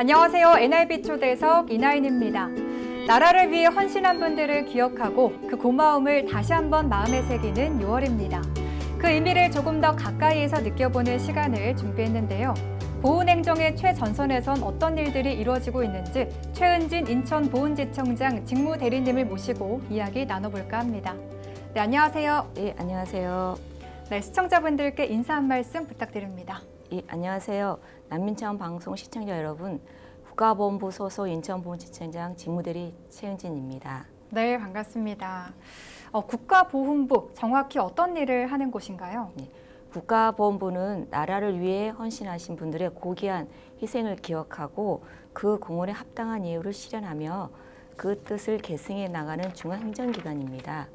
안녕하세요. NIB 초대석 이나인입니다. 나라를 위해 헌신한 분들을 기억하고 그 고마움을 다시 한번 마음에 새기는 6월입니다. 그 의미를 조금 더 가까이에서 느껴보는 시간을 준비했는데요. 보훈행정의 최전선에선 어떤 일들이 이루어지고 있는지 최은진 인천보훈지청장 직무대리님을 모시고 이야기 나눠볼까 합니다. 네, 안녕하세요. 예, 안녕하세요. 네, 시청자분들께 인사 한 말씀 부탁드립니다. 예, 안녕하세요. 난민청 방송 시청자 여러분, 국가보훈부 소속 인천보훈지청장 직무대리 최은진입니다. 네, 반갑습니다. 어, 국가보훈부 정확히 어떤 일을 하는 곳인가요? 국가보훈부는 나라를 위해 헌신하신 분들의 고귀한 희생을 기억하고 그 공헌에 합당한 예우를 실현하며 그 뜻을 계승해 나가는 중앙행정기관입니다.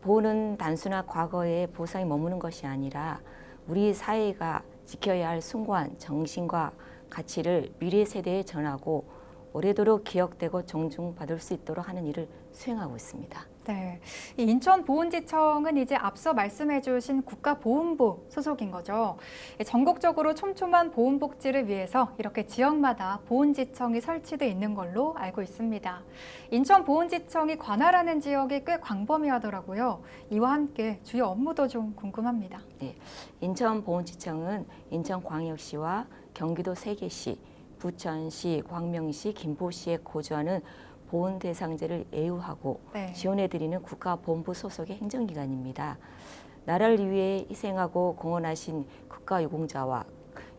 보훈은 단순한 과거의 보상이 머무는 것이 아니라 우리 사회가 지켜야 할 숭고한 정신과 가치를 미래 세대에 전하고 오래도록 기억되고 존중받을 수 있도록 하는 일을 수행하고 있습니다. 네, 이 인천보훈지청은 이제 앞서 말씀해주신 국가보훈부 소속인 거죠. 예, 전국적으로 촘촘한 보훈복지를 위해서 이렇게 지역마다 보훈지청이 설치돼 있는 걸로 알고 있습니다. 인천보훈지청이 관할하는 지역이 꽤 광범위하더라고요. 이와 함께 주요 업무도 좀 궁금합니다. 인천보훈지청은 인천광역시와 경기도 세계시, 부천시, 광명시, 김포시에 거주하는 보훈 대상자를 애우하고 네. 지원해드리는 국가본부 소속의 행정기관입니다. 나라를 위해 희생하고 공헌하신 국가유공자와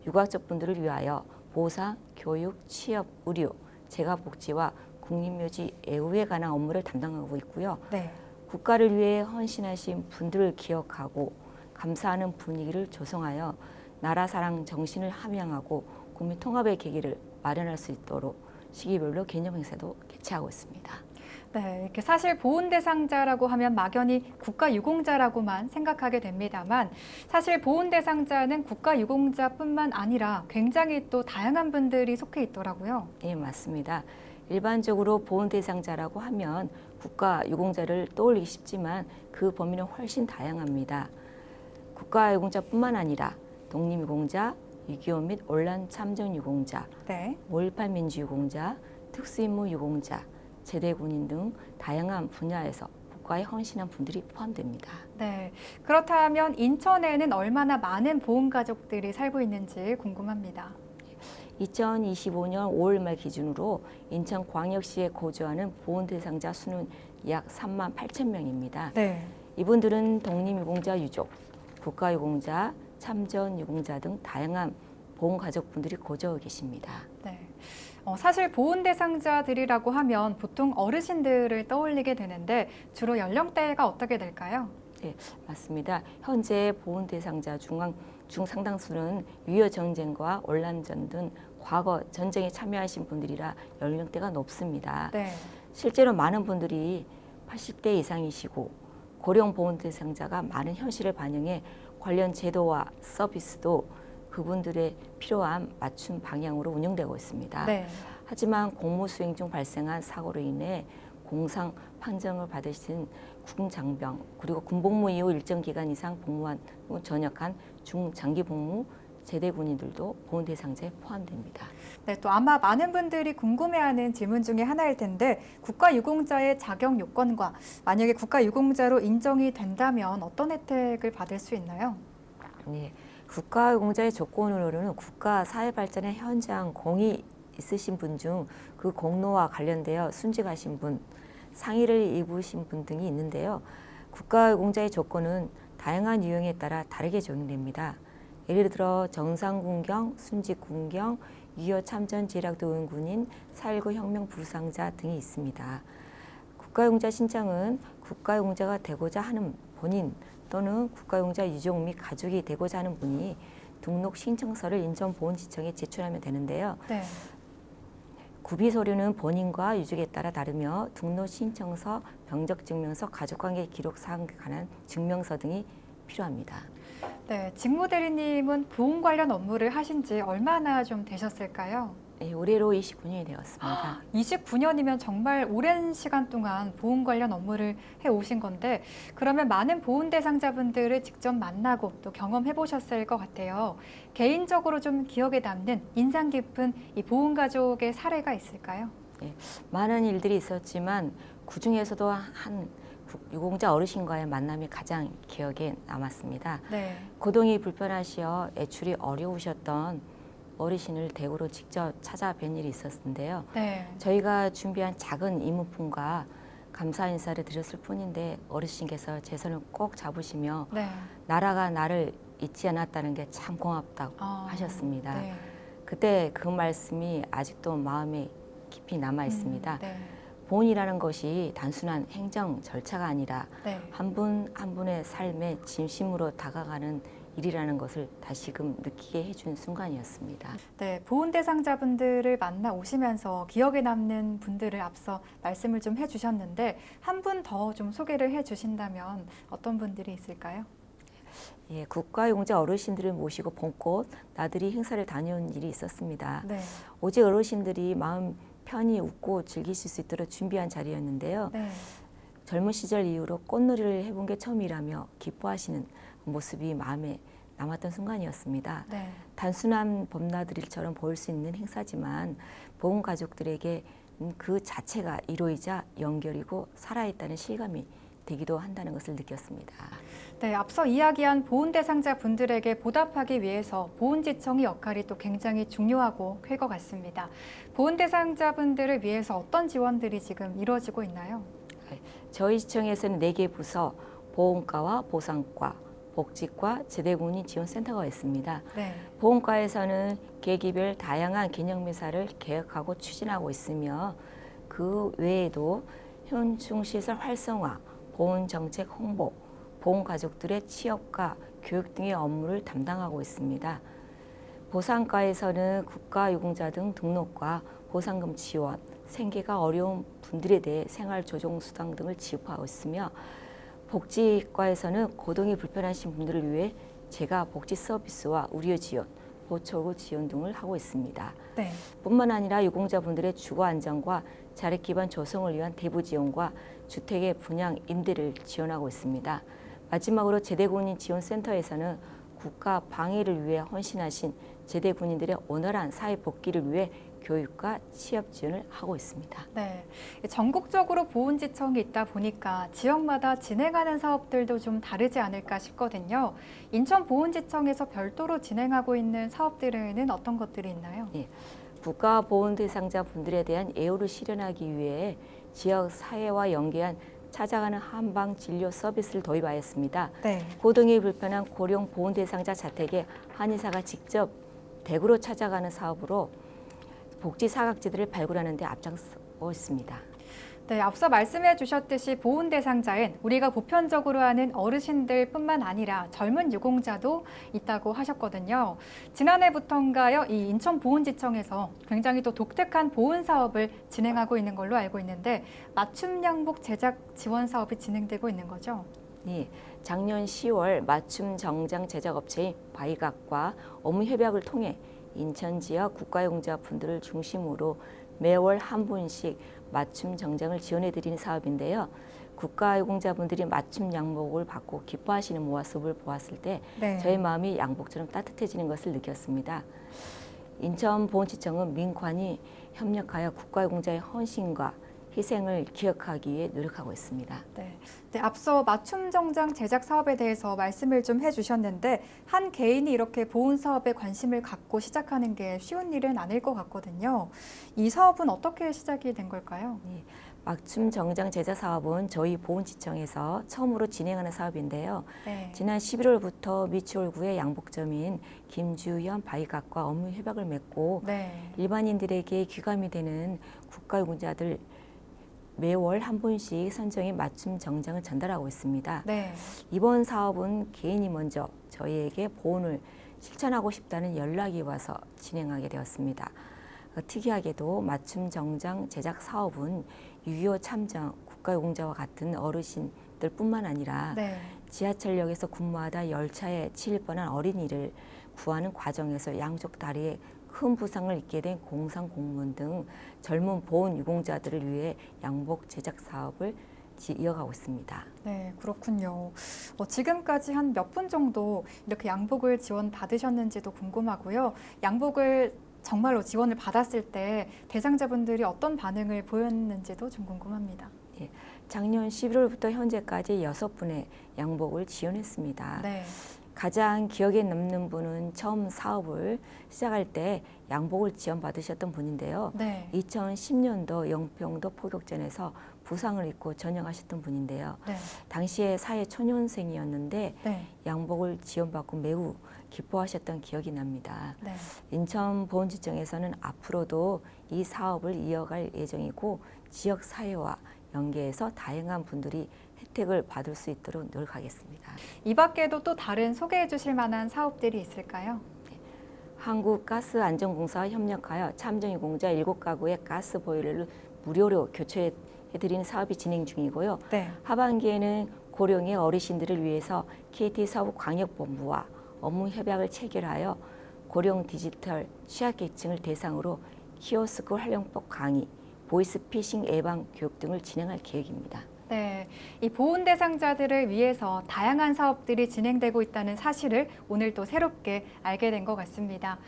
유가족 분들을 위하여 보상, 교육, 취업, 의료, 재가복지와 국립묘지 애우에 관한 업무를 담당하고 있고요. 네. 국가를 위해 헌신하신 분들을 기억하고 감사하는 분위기를 조성하여 나라 사랑 정신을 함양하고 국민 통합의 계기를 마련할 수 있도록 시기별로 개념 행사도 개최하고 있습니다. 네, 이렇게 사실 보훈 대상자라고 하면 막연히 국가 유공자라고만 생각하게 됩니다만 사실 보훈 대상자는 국가 유공자뿐만 아니라 굉장히 또 다양한 분들이 속해 있더라고요. 예, 맞습니다. 일반적으로 보훈 대상자라고 하면 국가 유공자를 떠올리기 쉽지만 그 범위는 훨씬 다양합니다. 국가 유공자뿐만 아니라 독립 유공자, 6.25 및 온란 참전 유공자, 네. 5.18 민주 유공자, 특수임무 유공자, 제대 군인 등 다양한 분야에서 국가에 헌신한 분들이 포함됩니다. 네. 그렇다면 인천에는 얼마나 많은 보훈 가족들이 살고 있는지 궁금합니다. 2025년 5월 말 기준으로 인천 광역시에 거주하는 보훈 대상자 수는 약 3만 8천 명입니다. 네. 이분들은 독립유공자 유족, 국가유공자, 참전 유공자 등 다양한 보훈 가족분들이 거주하고 계십니다. 네. 어, 사실 보훈 대상자들이라고 하면 보통 어르신들을 떠올리게 되는데 주로 연령대가 어떻게 될까요? 네, 맞습니다. 현재 보훈 대상자 중앙 중 상당수는 유효 전쟁과 온란전 등 과거 전쟁에 참여하신 분들이라 연령대가 높습니다. 네. 실제로 많은 분들이 80대 이상이시고 고령 보훈 대상자가 많은 현실을 반영해 관련 제도와 서비스도 그분들의 필요한 맞춤 방향으로 운영되고 있습니다. 네. 하지만 공무 수행 중 발생한 사고로 인해 공상 판정을 받으신 군장병 그리고 군복무 이후 일정 기간 이상 복무한 후 전역한 중장기 복무 제대 군인들도 보훈 대상자에 포함됩니다. 네, 또 아마 많은 분들이 궁금해하는 질문 중에 하나일 텐데 국가유공자의 자격 요건과 만약에 국가유공자로 인정이 된다면 어떤 혜택을 받을 수 있나요? 네, 국가공자의 조건으로는 국가 사회 발전의 현장 공이 있으신 분 중 그 공로와 관련되어 순직하신 분, 상의를 입으신 분 등이 있는데요. 국가공자의 조건은 다양한 유형에 따라 다르게 적용됩니다. 예를 들어 정상군경, 순직군경, 유효 참전 제략도원 군인, 4.19 혁명 부상자 등이 있습니다. 국가용자 신청은 국가용자가 되고자 하는 본인 또는 국가용자 유족 및 가족이 되고자 하는 분이 등록 신청서를 인천보훈지청에 제출하면 되는데요. 네. 구비 서류는 본인과 유족에 따라 다르며 등록 신청서, 병적 증명서, 가족관계 기록 사항에 관한 증명서 등이 필요합니다. 네, 직무 대리님은 보훈 관련 업무를 하신 지 얼마나 좀 되셨을까요? 예, 올해로 29년이 되었습니다. 29년이면 정말 오랜 시간 동안 보훈 관련 업무를 해 오신 건데 그러면 많은 보훈 대상자분들을 직접 만나고 또 경험해 보셨을 것 같아요. 개인적으로 좀 기억에 남는 인상 깊은 이 보훈 가족의 사례가 있을까요? 많은 일들이 있었지만 그 중에서도 한 국- 유공자 어르신과의 만남이 가장 기억에 남았습니다. 네. 고동이 불편하시어 애출이 어려우셨던 어르신을 대구로 직접 찾아뵌 일이 있었는데요. 네. 저희가 준비한 작은 이모품과 감사 인사를 드렸을 뿐인데 어르신께서 제 손을 꼭 잡으시며 네. 나라가 나를 잊지 않았다는 게 참 고맙다고 아, 하셨습니다. 네. 그때 그 말씀이 아직도 마음에 깊이 남아 있습니다. 음, 네. 보훈이라는 것이 단순한 행정 절차가 아니라 네. 한분한 분의 삶에 진심으로 다가가는 일이라는 것을 다시금 느끼게 해준 순간이었습니다. 네, 보훈 대상자분들을 만나 오시면서 기억에 남는 분들을 앞서 말씀을 좀 해주셨는데 한 분 더 좀 소개를 해주신다면 어떤 분들이 있을까요? 예, 국가용자 어르신들을 모시고 봄꽃 나들이 행사를 다녀온 일이 있었습니다. 네, 오직 어르신들이 마음 편히 웃고 즐기실 수 있도록 준비한 자리였는데요. 네, 젊은 시절 이후로 꽃놀이를 해본 게 처음이라며 기뻐하시는 모습이 마음에 남았던 순간이었습니다. 네, 단순한 봄나들이처럼 보일 수 있는 행사지만 보훈 가족들에게 그 자체가 이루이자 연결이고 살아있다는 실감이 되기도 한다는 것을 느꼈습니다. 네. 앞서 이야기한 보훈 대상자 분들에게 보답하기 위해서 보훈지청의 역할이 또 굉장히 중요하고 클 것 같습니다. 보훈 대상자 분들을 위해서 어떤 지원들이 지금 이루어지고 있나요? 저희 시청에서는 네 개 부서 보험과와 보상과 복지과 제대군인 지원센터가 있습니다. 네, 보험과에서는 계기별 다양한 기념미사를 계획하고 추진하고 있으며 그 외에도 현충시설 활성화, 보훈 정책 홍보, 보훈 가족들의 취업과 교육 등의 업무를 담당하고 있습니다. 보상과에서는 국가유공자 등 등록과 보상금 지원, 생계가 어려운 분들에 대해 생활조정수당 등을 지급하고 있으며 복지과에서는 고동이 불편하신 분들을 위해 제가 복지 서비스와 의료 지원, 보초구 지원 등을 하고 있습니다. 네, 뿐만 아니라 유공자분들의 주거 안정과 자력 기반 조성을 위한 대부 지원과 주택의 분양 임대를 지원하고 있습니다. 마지막으로 제대군인 지원센터에서는 국가 방위를 위해 헌신하신 제대 군인들의 원활한 사회 복귀를 위해 교육과 취업 지원을 하고 있습니다. 네. 전국적으로 보훈지청이 있다 보니까 지역마다 진행하는 사업들도 좀 다르지 않을까 싶거든요. 인천 보훈지청에서 별도로 진행하고 있는 사업들에는 어떤 것들이 있나요? 국가 보훈 대상자 분들에 대한 예우를 실현하기 위해 지역 사회와 연계한 찾아가는 한방 진료 서비스를 도입하였습니다. 네. 고등이 불편한 고령 보훈 대상자 자택에 한의사가 직접 대구로 찾아가는 사업으로 복지 사각지들을 발굴하는 데 앞장서고 있습니다. 네, 앞서 말씀해 주셨듯이 보훈 대상자엔 우리가 보편적으로 아는 어르신들뿐만 아니라 젊은 유공자도 있다고 하셨거든요. 지난해부터인가요? 이 인천 보훈지청에서 굉장히 또 독특한 보훈 사업을 진행하고 있는 걸로 알고 있는데 맞춤 양복 제작 지원 사업이 진행되고 있는 거죠. 네, 작년 10월 맞춤 정장 제작 업체인 바이각과 업무 협약을 통해 인천 지역 국가용자 분들을 중심으로 매월 한 분씩 맞춤 정장을 지원해 드리는 사업인데요. 국가유공자분들이 맞춤 양복을 받고 기뻐하시는 모습을 보았을 때 네. 저희 마음이 양복처럼 따뜻해지는 것을 느꼈습니다. 인천 보훈지청은 민관이 협력하여 국가유공자의 헌신과 희생을 기억하기 위해 노력하고 있습니다. 네. 네, 앞서 맞춤 정장 제작 사업에 대해서 말씀을 좀 해주셨는데 한 개인이 이렇게 보훈 사업에 관심을 갖고 시작하는 게 쉬운 일은 아닐 것 같거든요. 이 사업은 어떻게 시작이 된 걸까요? 맞춤 정장 제작 사업은 저희 보훈지청에서 처음으로 진행하는 사업인데요. 네. 지난 11월부터 미추홀구의 양복점인 김주현 바이각과 업무 협약을 맺고 네. 일반인들에게 귀감이 되는 국가유공자들 매월 한 분씩 선정해 맞춤 정장을 전달하고 있습니다. 네. 이번 사업은 개인이 먼저 저희에게 보훈을 실천하고 싶다는 연락이 와서 진행하게 되었습니다. 어, 특이하게도 맞춤 정장 제작 사업은 6.25 참정 국가유공자와 같은 어르신들 뿐만 아니라 네. 지하철역에서 근무하다 열차에 치일 뻔한 어린이를 구하는 과정에서 양쪽 다리에 큰 부상을 입게 된 공상 공무원 등 젊은 보훈 유공자들을 위해 양복 제작 사업을 지- 이어가고 있습니다. 네, 그렇군요. 어, 지금까지 한 몇 분 정도 이렇게 양복을 지원 받으셨는지도 궁금하고요. 양복을 정말로 지원을 받았을 때 대상자분들이 어떤 반응을 보였는지도 좀 궁금합니다. 작년 11월부터 현재까지 여섯 분의 양복을 지원했습니다. 네, 가장 기억에 남는 분은 처음 사업을 시작할 때 양복을 지원받으셨던 분인데요. 네, 2010년도 영평도 포격전에서 부상을 입고 전역하셨던 분인데요. 네, 당시에 사회 초년생이었는데 네, 양복을 지원받고 매우 기뻐하셨던 기억이 납니다. 네. 인천 보훈지청에서는 앞으로도 이 사업을 이어갈 예정이고 지역 사회와 연계해서 다양한 분들이 혜택을 받을 수 있도록 노력하겠습니다. 이 밖에도 또 다른 소개해 주실 만한 사업들이 있을까요? 한국가스안전공사와 협력하여 참전유공자 7가구의 가스 보일러를 무료로 교체해드리는 사업이 진행 중이고요. 네, 하반기에는 고령의 어르신들을 위해서 KT 서부 광역본부와 업무 협약을 체결하여 고령 디지털 취약계층을 대상으로 키오스크 활용법 강의, 보이스피싱 예방 교육 등을 진행할 계획입니다. 네. 이 보훈 대상자들을 위해서 다양한 사업들이 진행되고 있다는 사실을 오늘 또 새롭게 알게 된 것 같습니다.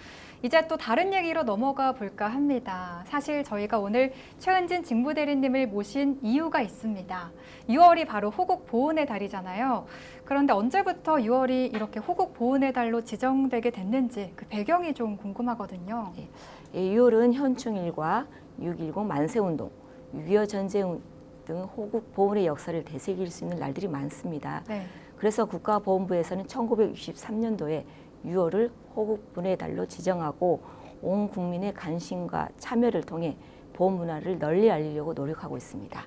이제 또 다른 얘기로 넘어가 볼까 합니다. 사실 저희가 오늘 최은진 직무대리님을 모신 이유가 있습니다. 6월이 바로 호국 보훈의 달이잖아요. 그런데 언제부터 6월이 이렇게 호국 보훈의 달로 지정되게 됐는지 그 배경이 좀 궁금하거든요. 예, 6월은 현충일과 6.10 만세운동, 6.25 전쟁 등 호국 보훈의 역사를 되새길 수 있는 날들이 많습니다. 네. 그래서 국가보훈부에서는 1963년도에 6월을 호국 분의 달로 지정하고 온 국민의 관심과 참여를 통해 보훈 문화를 널리 알리려고 노력하고 있습니다.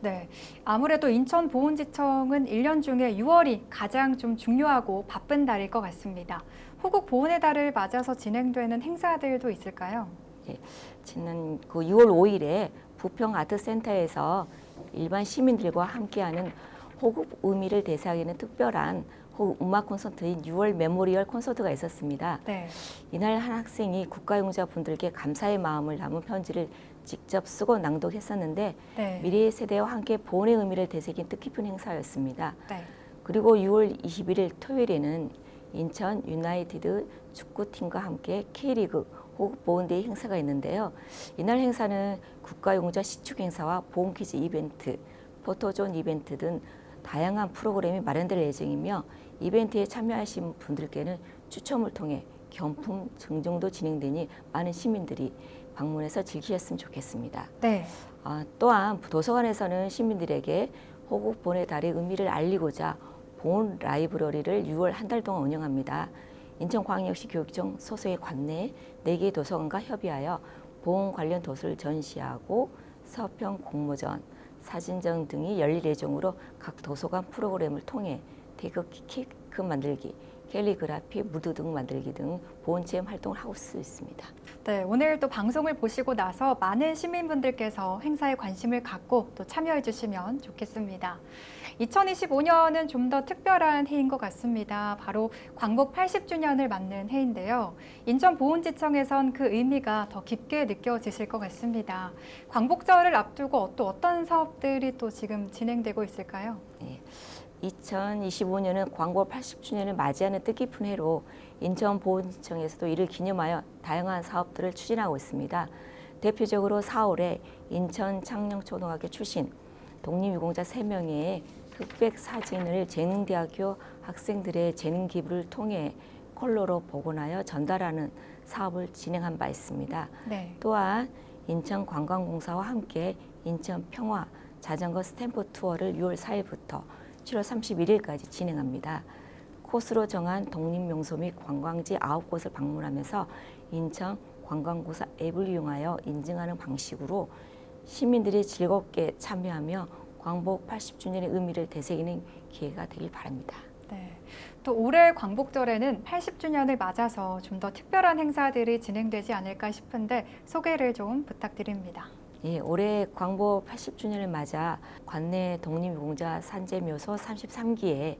네. 아무래도 인천보훈지청은 1년 중에 6월이 가장 좀 중요하고 바쁜 달일 것 같습니다. 호국 보훈의 달을 맞아서 진행되는 행사들도 있을까요? 지난 그 6월 5일에 부평 아트센터에서 일반 시민들과 함께하는 호국 의미를 대사하는 특별한 호국 음악 콘서트인 6월 메모리얼 콘서트가 있었습니다. 네. 이날 한 학생이 국가용자 분들께 감사의 마음을 담은 편지를 직접 쓰고 낭독했었는데 네. 미래 세대와 함께 보훈의 의미를 되새긴 뜻깊은 행사였습니다. 네. 그리고 6월 21일 토요일에는 인천 유나이티드 축구팀과 함께 K리그 보훈데이 행사가 있는데요. 이날 행사는 국가용자 시축 행사와 보훈 퀴즈 이벤트, 포토존 이벤트 등 다양한 프로그램이 마련될 예정이며 이벤트에 참여하신 분들께는 추첨을 통해 경품 증정도 진행되니 많은 시민들이 방문해서 즐기셨으면 좋겠습니다. 네. 아, 또한 도서관에서는 시민들에게 호국 본의 달의 의미를 알리고자 본 라이브러리를 6월 한 달 동안 운영합니다. 인천광역시 교육청 소속의 관내 4개 도서관과 협의하여 보훈 관련 도서를 전시하고 서평 공모전, 사진전 등이 열릴 예정으로 각 도서관 프로그램을 통해 태극기 케이크 만들기, 캘리그라피, 무드 등 만들기 등 보훈 체험 활동을 하고 수 있습니다. 네. 오늘 또 방송을 보시고 나서 많은 시민분들께서 행사에 관심을 갖고 또 참여해 주시면 좋겠습니다. 2025년은 좀 더 특별한 해인 것 같습니다. 바로 광복 80주년을 맞는 해인데요. 인천보훈지청에선 그 의미가 더 깊게 느껴지실 것 같습니다. 광복절을 앞두고 또 어떤 사업들이 또 지금 진행되고 있을까요? 2025년은 광고 80주년을 맞이하는 뜻깊은 해로 인천보훈지청에서도 이를 기념하여 다양한 사업들을 추진하고 있습니다. 대표적으로 4월에 인천 창녕초등학교 출신 독립유공자 3명의 흑백 사진을 재능대학교 학생들의 재능 기부를 통해 컬러로 복원하여 전달하는 사업을 진행한 바 있습니다. 네. 또한 인천관광공사와 함께 인천 평화 자전거 스탬프 투어를 6월 4일부터 7월 31일까지 진행합니다. 코스로 정한 독립명소 및 관광지 9곳을 방문하면서 인천 관광공사 앱을 이용하여 인증하는 방식으로 시민들이 즐겁게 참여하며 광복 80주년의 의미를 되새기는 기회가 되길 바랍니다. 네. 또 올해 광복절에는 80주년을 맞아서 좀 더 특별한 행사들이 진행되지 않을까 싶은데 소개를 좀 부탁드립니다. 예, 올해 광복 80주년을 맞아 관내 독립유공자 산재묘소 33기에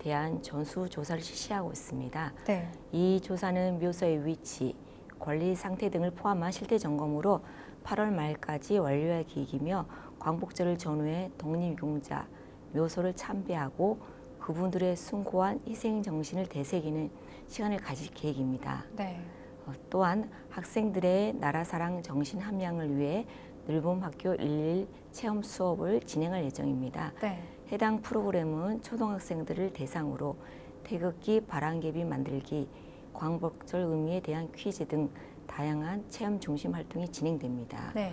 대한 전수 조사를 실시하고 있습니다. 네. 이 조사는 묘소의 위치, 관리 상태 등을 포함한 실태 점검으로 8월 말까지 완료할 계획이며 광복절을 전후해 독립용자 묘소를 참배하고 그분들의 숭고한 희생 정신을 되새기는 시간을 가질 계획입니다. 네. 어, 또한 학생들의 나라 사랑 정신 함양을 위해 늘봄 학교 11 체험 수업을 진행할 예정입니다. 네. 해당 프로그램은 초등학생들을 대상으로 태극기 바람개비 만들기, 광복절 의미에 대한 퀴즈 등 다양한 체험 중심 활동이 진행됩니다. 네.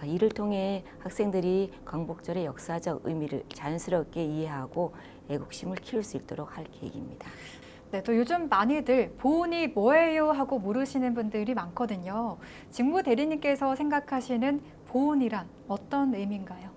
아, 이를 통해 학생들이 광복절의 역사적 의미를 자연스럽게 이해하고 애국심을 키울 수 있도록 할 계획입니다. 네, 또 요즘 많이들 보온이 뭐예요 하고 물으시는 분들이 많거든요. 직무 대리님께서 생각하시는 보온이란 어떤 의미인가요?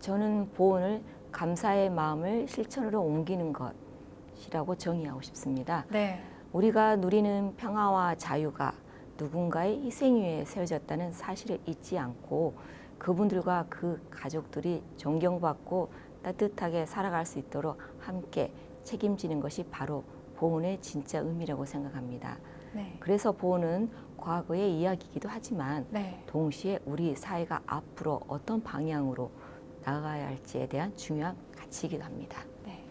저는 보온을 감사의 마음을 실천으로 옮기는 것이라고 정의하고 싶습니다. 네. 우리가 누리는 평화와 자유가 누군가의 희생 위에 세워졌다는 사실을 잊지 않고 그분들과 그 가족들이 존경받고 따뜻하게 살아갈 수 있도록 함께 책임지는 것이 바로 보온의 진짜 의미라고 생각합니다. 네. 그래서 보온은 과거의 이야기이기도 하지만 네. 동시에 우리 사회가 앞으로 어떤 방향으로 나아가야 할지에 대한 중요한 가치이기도 합니다. 네.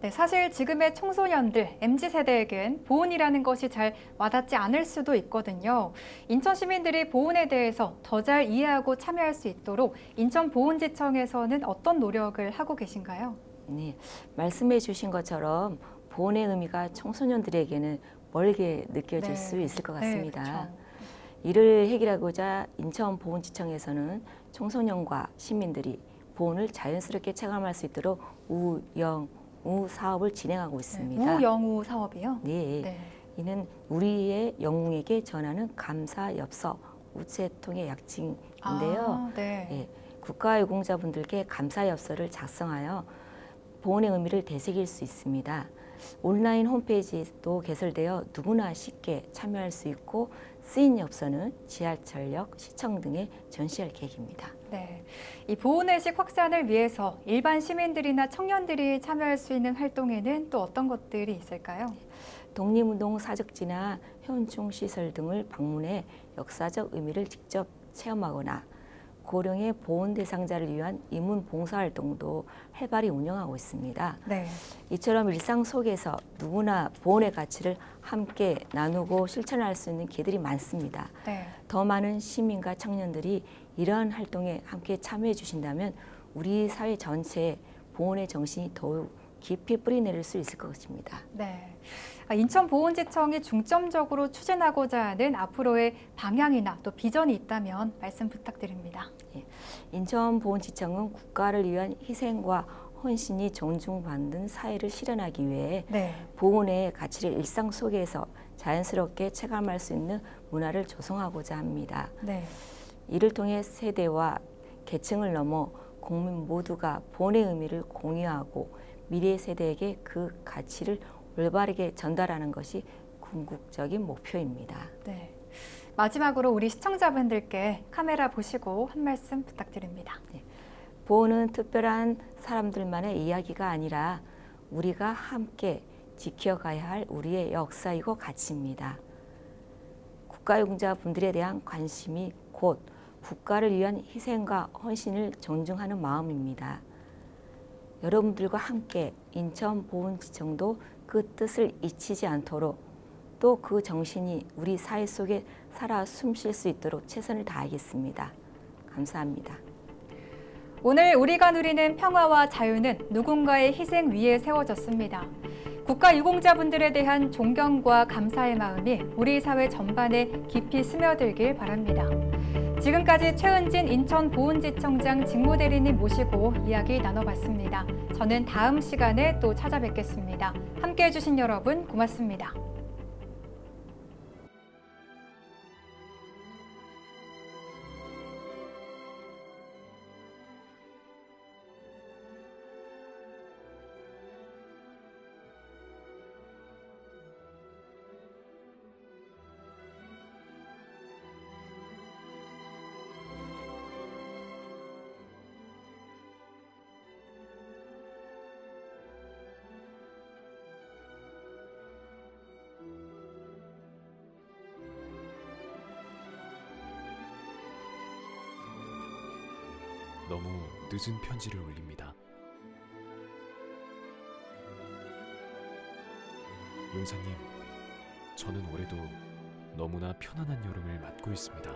네, 사실 지금의 청소년들, MZ 세대에겐 보온이라는 것이 잘 와닿지 않을 수도 있거든요. 인천 시민들이 보온에 대해서 더 잘 이해하고 참여할 수 있도록 인천 보온지청에서는 어떤 노력을 하고 계신가요? 네, 말씀해 주신 것처럼 보온의 의미가 청소년들에게는 멀게 느껴질 네. 수 있을 것 네, 같습니다. 그렇죠. 이를 해결하고자 인천 보온지청에서는 청소년과 시민들이 보온을 자연스럽게 체감할 수 있도록 우영우 사업을 진행하고 있습니다. 네, 우영우 사업이요? 네, 네. 이는 우리의 영웅에게 전하는 감사 엽서 우체통의 약칭인데요. 아, 네. 예, 국가유공자분들께 감사 엽서를 작성하여 보온의 의미를 되새길 수 있습니다. 온라인 홈페이지도 개설되어 누구나 쉽게 참여할 수 있고 쓰인 엽서는 지하철역, 시청 등에 전시할 계획입니다. 네. 이 보온의식 확산을 위해서 일반 시민들이나 청년들이 참여할 수 있는 활동에는 또 어떤 것들이 있을까요? 독립운동 사적지나 현충 시설 등을 방문해 역사적 의미를 직접 체험하거나 고령의 보온 대상자를 위한 이문 봉사 활동도 활발히 운영하고 있습니다. 네. 이처럼 일상 속에서 누구나 보온의 가치를 함께 나누고 실천할 수 있는 기회들이 많습니다. 네. 더 많은 시민과 청년들이 이러한 활동에 함께 참여해 주신다면 우리 사회 전체에 보온의 정신이 더욱 깊이 뿌리내릴 수 있을 것입니다. 네. 아, 인천보온지청이 중점적으로 추진하고자 하는 앞으로의 방향이나 또 비전이 있다면 말씀 부탁드립니다. 인천보온지청은 국가를 위한 희생과 헌신이 존중받는 사회를 실현하기 위해 네. 보온의 가치를 일상 속에서 자연스럽게 체감할 수 있는 문화를 조성하고자 합니다. 네. 이를 통해 세대와 계층을 넘어 국민 모두가 보온의 의미를 공유하고 미래 세대에게 그 가치를 올바르게 전달하는 것이 궁극적인 목표입니다. 네. 마지막으로 우리 시청자분들께 카메라 보시고 한 말씀 부탁드립니다. 보온은 특별한 사람들만의 이야기가 아니라 우리가 함께 지켜가야 할 우리의 역사이고 가치입니다. 국가용자분들에 대한 관심이 곧 국가를 위한 희생과 헌신을 존중하는 마음입니다. 여러분들과 함께 인천 보훈지청도 그 뜻을 잊히지 않도록 또 그 정신이 우리 사회 속에 살아 숨쉴 수 있도록 최선을 다하겠습니다. 감사합니다. 오늘 우리가 누리는 평화와 자유는 누군가의 희생 위에 세워졌습니다. 국가 유공자분들에 대한 존경과 감사의 마음이 우리 사회 전반에 깊이 스며들길 바랍니다. 지금까지 최은진 인천 보훈지청장 직무대리님 모시고 이야기 나눠봤습니다. 저는 다음 시간에 또 찾아뵙겠습니다. 함께 해주신 여러분 고맙습니다. 늦은 편지를 올립니다. 용사님, 저는 올해도 너무나 편안한 여름을 맞고 있습니다.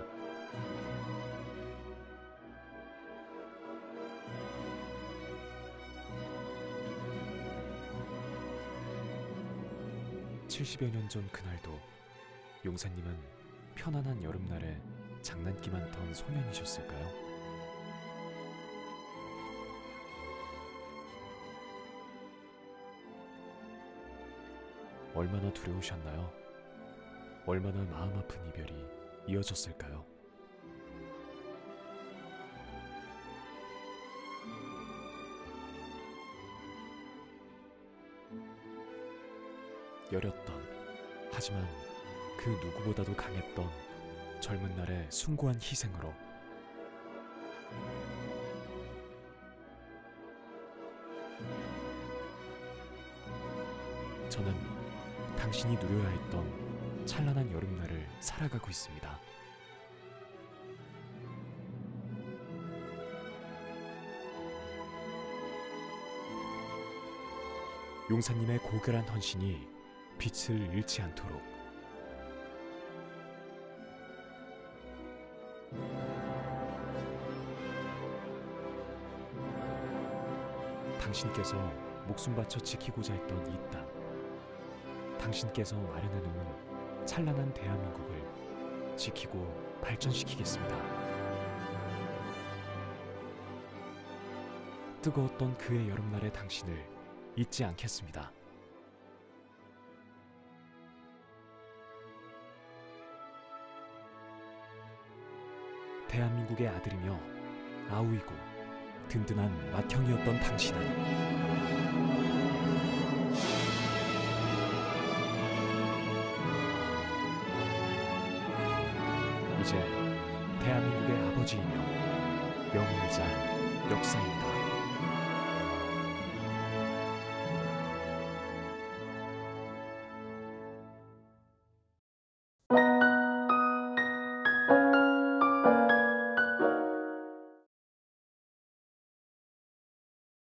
(70여 년 전) 그날도 용사님은 편안한 여름날에 장난기만 던 소년이셨을까요? 얼마나 두려우셨나요? 얼마나 마음 아픈 이별이 이어졌을까요? 여렸던 하지만 그 누구보다도 강했던 젊은 날의 숭고한 희생으로 저는 당신이 누려야 했던 찬란한 여름날을 살아가고 있습니다. 용사님의 고결한 헌신이 빛을 잃지 않도록 당신께서 목숨 바쳐 지키고자 했던 이 땅, 당신께서 마련해 놓은 찬란한 대한민국을 지키고 발전시키겠습니다. 뜨거웠던 그의 여름날의 당신을 잊지 않겠습니다. 대한민국의 아들이며 아우이고 든든한 맏형이었던 당신은 이제 대한민국의 아버지이며 영웅이자 역사입니다.